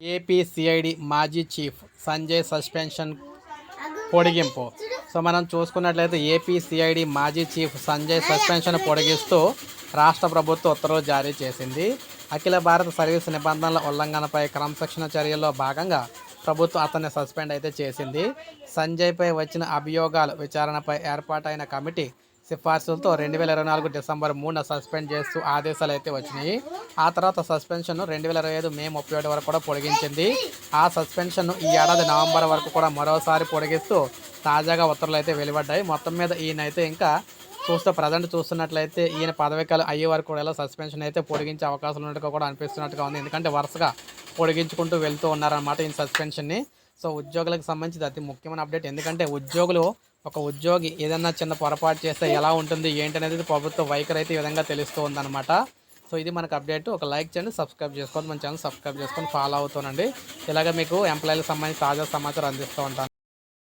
AP CID మాజీ chief Sanjay suspension పొడిగింపు. So మనం చూసుకున్నట్లయితే ఏపీ సిఐడి మాజీ చీఫ్ సంజయ్ సస్పెన్షన్ పొడిగిస్తూ రాష్ట్ర ప్రభుత్వం ఉత్తర్వులు జారీ చేసింది. అఖిల భారత సర్వీస్ నిబంధనల ఉల్లంఘనపై క్రమశిక్షణ చర్యల్లో భాగంగా ప్రభుత్వం అతన్ని సస్పెండ్ అయితే చేసింది. సంజయ్పై వచ్చిన అభియోగాల విచారణపై ఏర్పాటైన కమిటీ సిఫార్సులతో రెండు వేల ఇరవై నాలుగు డిసెంబర్ మూడున సస్పెండ్ చేస్తూ ఆదేశాలు అయితే వచ్చినాయి. ఆ తర్వాత సస్పెన్షన్ రెండు వేల ఇరవై ఐదు మే ముప్పై ఒకటి వరకు కూడా పొడిగించింది. ఆ సస్పెన్షన్ ఈ ఏడాది నవంబర్ వరకు కూడా మరోసారి పొడిగిస్తూ తాజాగా ఉత్తర్వులు అయితే వెలువడ్డాయి. మొత్తం మీద ఈయనైతే ఇంకా చూస్తే ప్రజెంట్ చూస్తున్నట్లయితే ఈయన పదవికాలు అయ్యే వరకు కూడా ఇలా సస్పెన్షన్ అయితే పొడిగించే అవకాశం ఉన్నట్టుగా కూడా అనిపిస్తున్నట్టుగా ఉంది. ఎందుకంటే వరుసగా పొడిగించుకుంటూ వెళ్తూ ఉన్నారన్నమాట ఈయన సస్పెన్షన్ని. సో ఉద్యోగులకు సంబంధించి అతి ముఖ్యమైన అప్డేట్. ఎందుకంటే ఉద్యోగులు ఒక ఉద్యోగి ఏదన్నా చిన్న పొరపాటు చేస్తే ఎలా ఉంటుంది ఏంటి అనేది ప్రభుత్వ వైఖరి అయితే ఈ విధంగా తెలుస్తూ ఉందన్నమాట సో ఇది మనకు అప్డేట్. ఒక లైక్ చేయండి సబ్స్క్రైబ్ చేసుకోండి మన ఛానల్ సబ్స్క్రైబ్ చేసుకొని ఫాలో అవుతానండి ఇలాగ మీకు ఎంప్లాయీలకు సంబంధించి తాజా సమాచారం అందిస్తూ ఉంటాను.